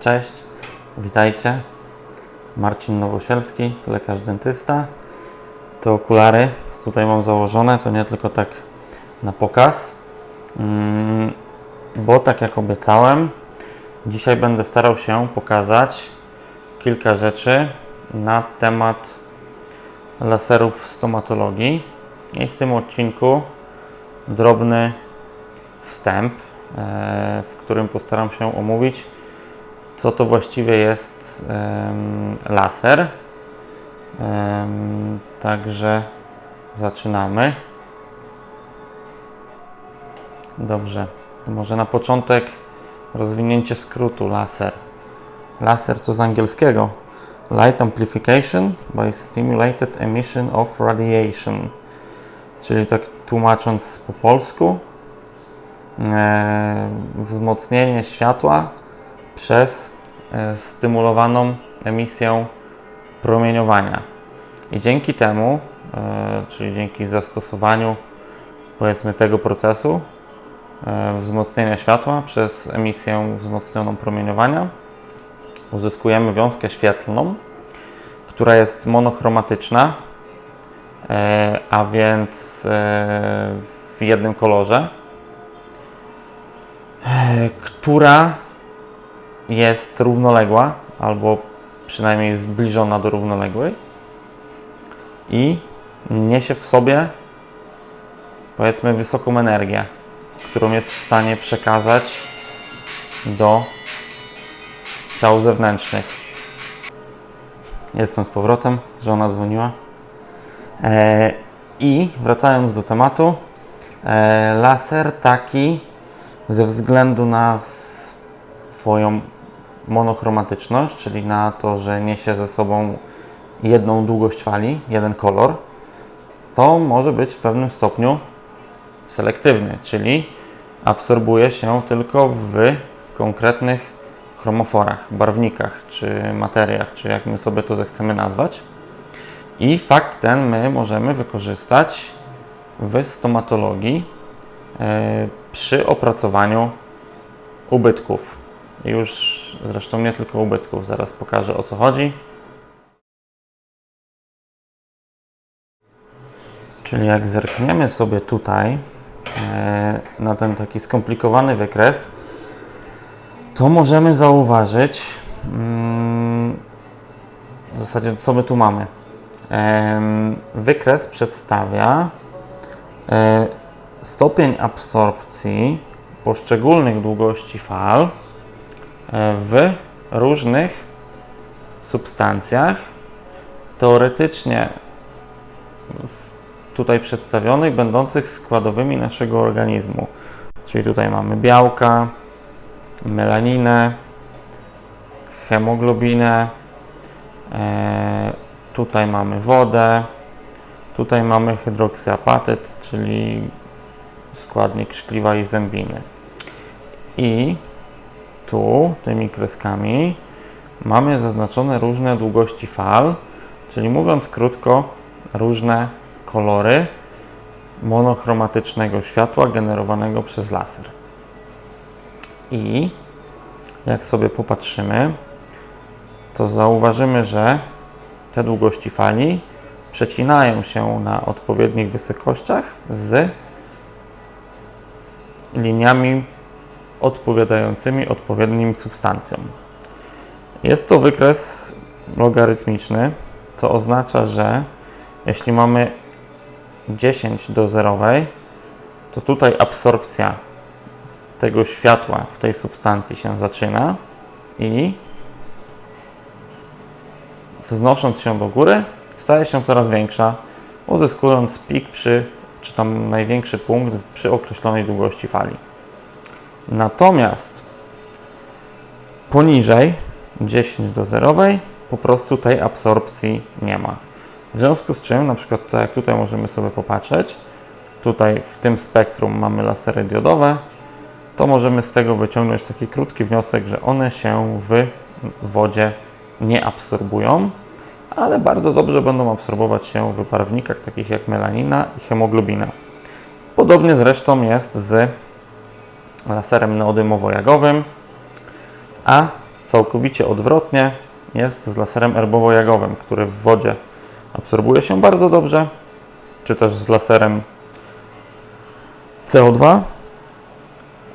Cześć, witajcie. Marcin Nowosielski, lekarz dentysta. Te okulary, co tutaj mam założone, to nie tylko tak na pokaz, mm, bo tak jak obiecałem, dzisiaj będę starał się pokazać kilka rzeczy na temat laserów stomatologii. I w tym odcinku drobny wstęp, e, w którym postaram się omówić, co to właściwie jest em, laser. Em, Także zaczynamy. Dobrze, może na początek rozwinięcie skrótu laser. Laser to z angielskiego Light Amplification by Stimulated Emission of Radiation, czyli tak tłumacząc po polsku, e, wzmocnienie światła przez e, stymulowaną emisję promieniowania. I dzięki temu, e, czyli dzięki zastosowaniu powiedzmy tego procesu e, wzmocnienia światła przez emisję wzmocnioną promieniowania, uzyskujemy wiązkę świetlną, która jest monochromatyczna, a więc w jednym kolorze, która jest równoległa albo przynajmniej zbliżona do równoległej i niesie w sobie powiedzmy wysoką energię, którą jest w stanie przekazać do ciał zewnętrznych. Jestem z powrotem, żona dzwoniła. E, I wracając do tematu, e, laser taki ze względu na swoją monochromatyczność, czyli na to, że niesie ze sobą jedną długość fali, jeden kolor, to może być w pewnym stopniu selektywny, czyli absorbuje się tylko w konkretnych chromoforach, barwnikach, czy materiach, czy jak my sobie to zechcemy nazwać. I fakt ten my możemy wykorzystać w stomatologii e, przy opracowaniu ubytków. Już zresztą nie tylko ubytków, zaraz pokażę o co chodzi. Czyli jak zerkniemy sobie tutaj e, na ten taki skomplikowany wykres, to możemy zauważyć mm, w zasadzie co my tu mamy. Wykres przedstawia e, stopień absorpcji poszczególnych długości fal w różnych substancjach, teoretycznie tutaj przedstawionych, będących składowymi naszego organizmu. Czyli tutaj mamy białka, melaninę, hemoglobinę, e, tutaj mamy wodę, tutaj mamy hydroksyapatyt, czyli składnik szkliwa i zębiny. I tu tymi kreskami mamy zaznaczone różne długości fal, czyli mówiąc krótko, różne kolory monochromatycznego światła generowanego przez laser. I jak sobie popatrzymy, to zauważymy, że te długości fali przecinają się na odpowiednich wysokościach z liniami odpowiadającymi odpowiednim substancjom. Jest to wykres logarytmiczny, co oznacza, że jeśli mamy 10 do zerowej, to tutaj absorpcja tego światła w tej substancji się zaczyna i wznosząc się do góry, staje się coraz większa, uzyskując pik przy, czy tam największy punkt przy określonej długości fali. Natomiast poniżej 10 do zerowej po prostu tej absorpcji nie ma. W związku z czym, na przykład tak jak tutaj możemy sobie popatrzeć, tutaj w tym spektrum mamy lasery diodowe, to możemy z tego wyciągnąć taki krótki wniosek, że one się w wodzie nie absorbują, ale bardzo dobrze będą absorbować się w barwnikach takich jak melanina i hemoglobina. Podobnie zresztą jest z laserem neodymowo-jagowym, a całkowicie odwrotnie jest z laserem erbowo-jagowym, który w wodzie absorbuje się bardzo dobrze, czy też z laserem CO2,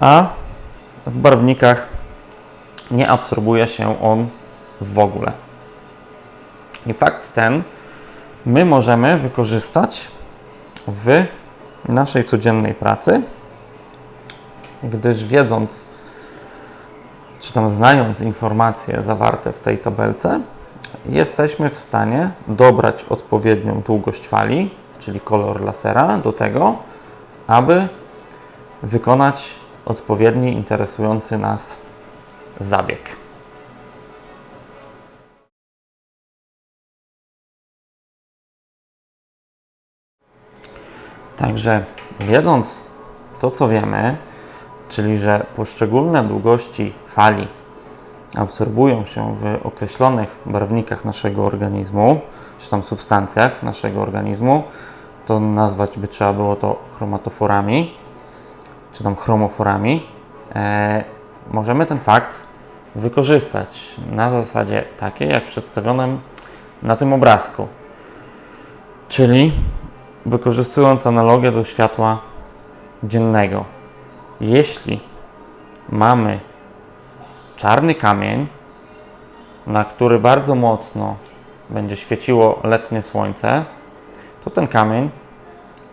a w barwnikach nie absorbuje się on w ogóle. I fakt ten my możemy wykorzystać w naszej codziennej pracy, gdyż wiedząc, czy tam znając informacje zawarte w tej tabelce, jesteśmy w stanie dobrać odpowiednią długość fali, czyli kolor lasera, do tego, aby wykonać odpowiedni interesujący nas zabieg. Także wiedząc to, co wiemy, czyli że poszczególne długości fali absorbują się w określonych barwnikach naszego organizmu, czy tam substancjach naszego organizmu, to nazwać by trzeba było to chromatoforami, czy tam chromoforami, e, możemy ten fakt wykorzystać na zasadzie takiej, jak przedstawionym na tym obrazku. Czyli wykorzystując analogię do światła dziennego. Jeśli mamy czarny kamień, na który bardzo mocno będzie świeciło letnie słońce, to ten kamień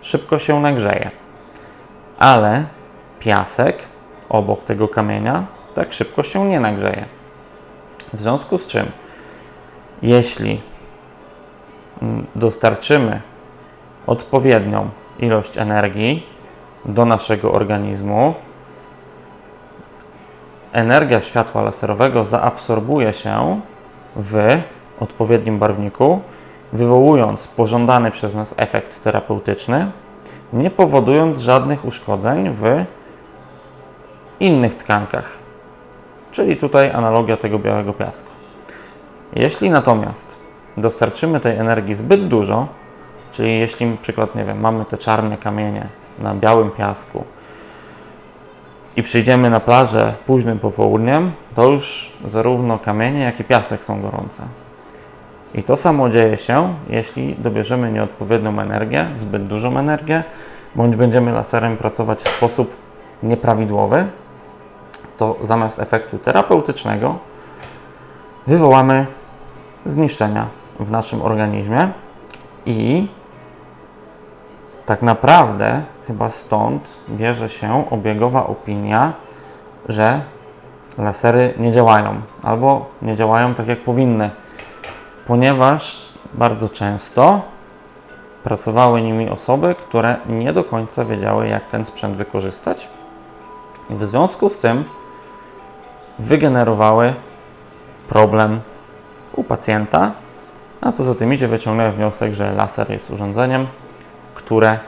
szybko się nagrzeje. Ale piasek obok tego kamienia tak szybko się nie nagrzeje. W związku z czym, jeśli mm, dostarczymy odpowiednią ilość energii do naszego organizmu, energia światła laserowego zaabsorbuje się w odpowiednim barwniku, wywołując pożądany przez nas efekt terapeutyczny, nie powodując żadnych uszkodzeń w innych tkankach. Czyli tutaj analogia tego białego piasku. Jeśli natomiast dostarczymy tej energii zbyt dużo, czyli jeśli na przykład, nie wiem, mamy te czarne kamienie na białym piasku i przyjdziemy na plażę późnym popołudniem, to już zarówno kamienie, jak i piasek są gorące. I to samo dzieje się, jeśli dobierzemy nieodpowiednią energię, zbyt dużą energię, bądź będziemy laserem pracować w sposób nieprawidłowy, to zamiast efektu terapeutycznego wywołamy zniszczenia w naszym organizmie i tak naprawdę chyba stąd bierze się obiegowa opinia, że lasery nie działają albo nie działają tak jak powinny, ponieważ bardzo często pracowały nimi osoby, które nie do końca wiedziały, jak ten sprzęt wykorzystać. I w związku z tym wygenerowały problem u pacjenta, a co za tym idzie, wyciągnęły wniosek, że laser jest urządzeniem, które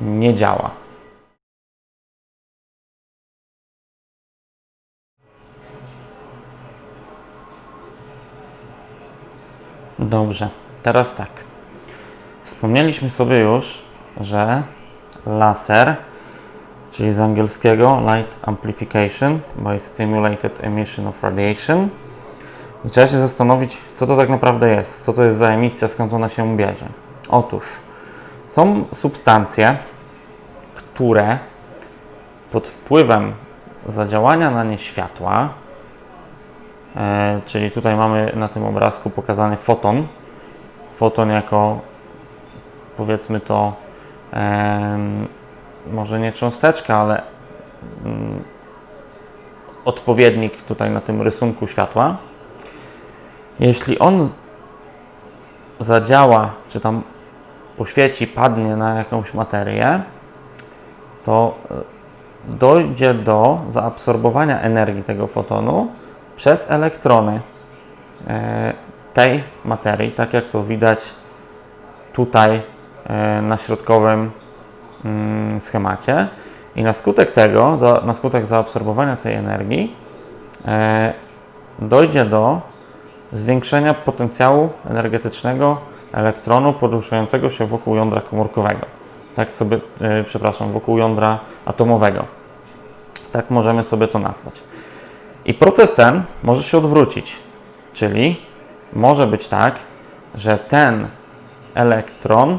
nie działa. Dobrze, teraz tak. Wspomnieliśmy sobie już, że laser, czyli z angielskiego Light Amplification by Stimulated Emission of Radiation, i trzeba się zastanowić, co to tak naprawdę jest, co to jest za emisja, skąd ona się bierze. Otóż są substancje, które pod wpływem zadziałania na nie światła, e, czyli tutaj mamy na tym obrazku pokazany foton, foton jako powiedzmy to e, może nie cząsteczka, ale mm, odpowiednik tutaj na tym rysunku światła. Jeśli on zadziała, czy tam poświeci, padnie na jakąś materię, to e, dojdzie do zaabsorbowania energii tego fotonu przez elektrony e, tej materii, tak jak to widać tutaj e, na środkowym mm, schemacie. I na skutek tego, na skutek zaabsorbowania tej energii, dojdzie do zwiększenia potencjału energetycznego elektronu poruszającego się wokół jądra komórkowego. Tak sobie, yy, przepraszam, wokół jądra atomowego. Tak możemy sobie to nazwać. I proces ten może się odwrócić, czyli może być tak, że ten elektron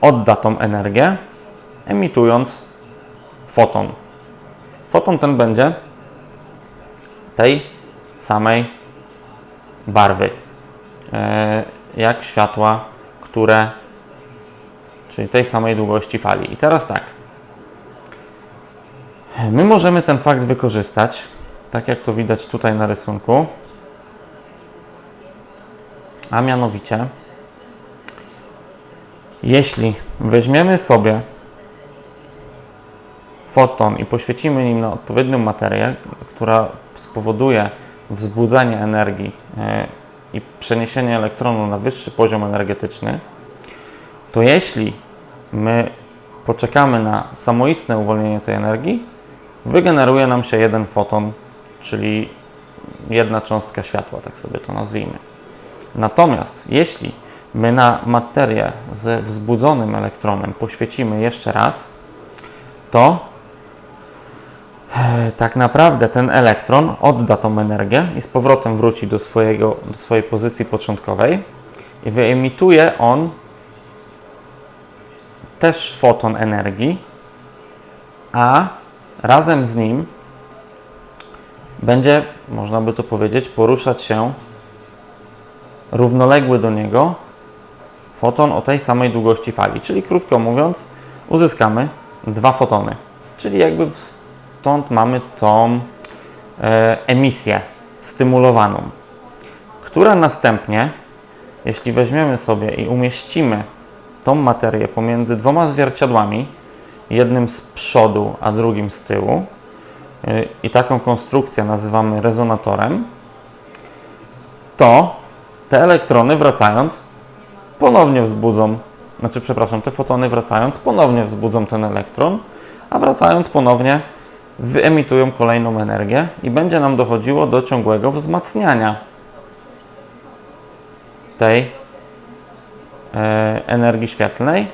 odda tą energię, emitując foton. Foton ten będzie tej samej barwy, e, jak światła, które, czyli tej samej długości fali. I teraz tak, my możemy ten fakt wykorzystać, tak jak to widać tutaj na rysunku, a mianowicie, jeśli weźmiemy sobie foton i poświecimy nim na odpowiednią materię, która spowoduje wzbudzenie energii e, i przeniesienie elektronu na wyższy poziom energetyczny, to jeśli my poczekamy na samoistne uwolnienie tej energii, wygeneruje nam się jeden foton, czyli jedna cząstka światła, tak sobie to nazwijmy. Natomiast jeśli my na materię ze wzbudzonym elektronem poświecimy jeszcze raz, to tak naprawdę ten elektron odda tą energię i z powrotem wróci do, swojego, do swojej pozycji początkowej i wyemituje on też foton energii, a razem z nim będzie, można by to powiedzieć, poruszać się równoległy do niego foton o tej samej długości fali. Czyli krótko mówiąc, uzyskamy dwa fotony. Czyli jakby stąd mamy tą e, emisję stymulowaną, która następnie, jeśli weźmiemy sobie i umieścimy tą materię pomiędzy dwoma zwierciadłami, jednym z przodu, a drugim z tyłu, e, i taką konstrukcję nazywamy rezonatorem, to te elektrony wracając ponownie wzbudzą, znaczy przepraszam, te fotony wracając ponownie wzbudzą ten elektron, a wracając ponownie wyemitują kolejną energię i będzie nam dochodziło do ciągłego wzmacniania tej e, energii świetlnej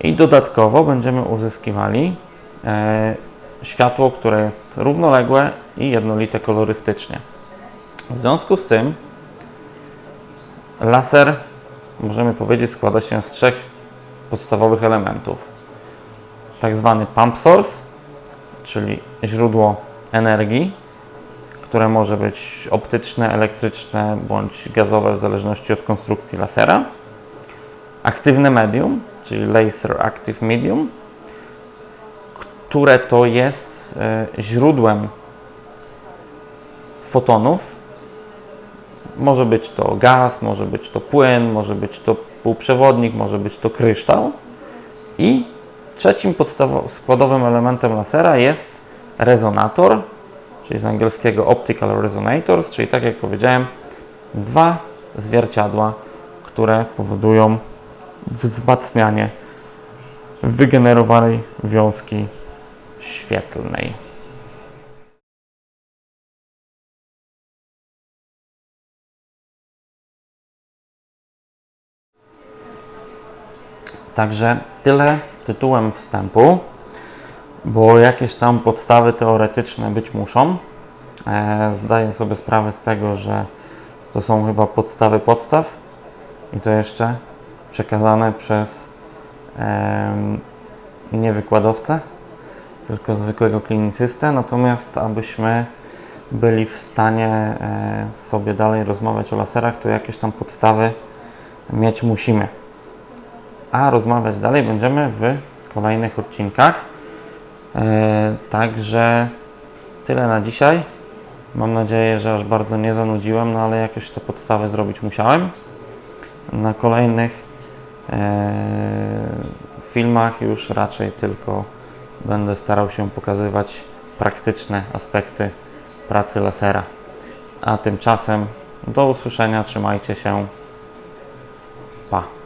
i dodatkowo będziemy uzyskiwali e, światło, które jest równoległe i jednolite kolorystycznie. W związku z tym laser, możemy powiedzieć, składa się z trzech podstawowych elementów. Tak zwany pump source, czyli źródło energii, które może być optyczne, elektryczne bądź gazowe w zależności od konstrukcji lasera. Aktywne medium, czyli laser active medium, które to jest e, źródłem fotonów. Może być to gaz, może być to płyn, może być to półprzewodnik, może być to kryształ. I trzecim składowym elementem lasera jest rezonator, czyli z angielskiego optical resonators, czyli tak jak powiedziałem, dwa zwierciadła, które powodują wzmacnianie wygenerowanej wiązki świetlnej. Także tyle tytułem wstępu, bo jakieś tam podstawy teoretyczne być muszą. E, zdaję sobie sprawę z tego, że to są chyba podstawy podstaw i to jeszcze przekazane przez nie wykładowcę, tylko zwykłego klinicystę. Natomiast abyśmy byli w stanie e, sobie dalej rozmawiać o laserach, to jakieś tam podstawy mieć musimy. A rozmawiać dalej będziemy w kolejnych odcinkach. E, także tyle na dzisiaj. Mam nadzieję, że aż bardzo nie zanudziłem, no ale jakoś te podstawy zrobić musiałem. Na kolejnych e, filmach już raczej tylko będę starał się pokazywać praktyczne aspekty pracy lasera. A tymczasem do usłyszenia, trzymajcie się. Pa.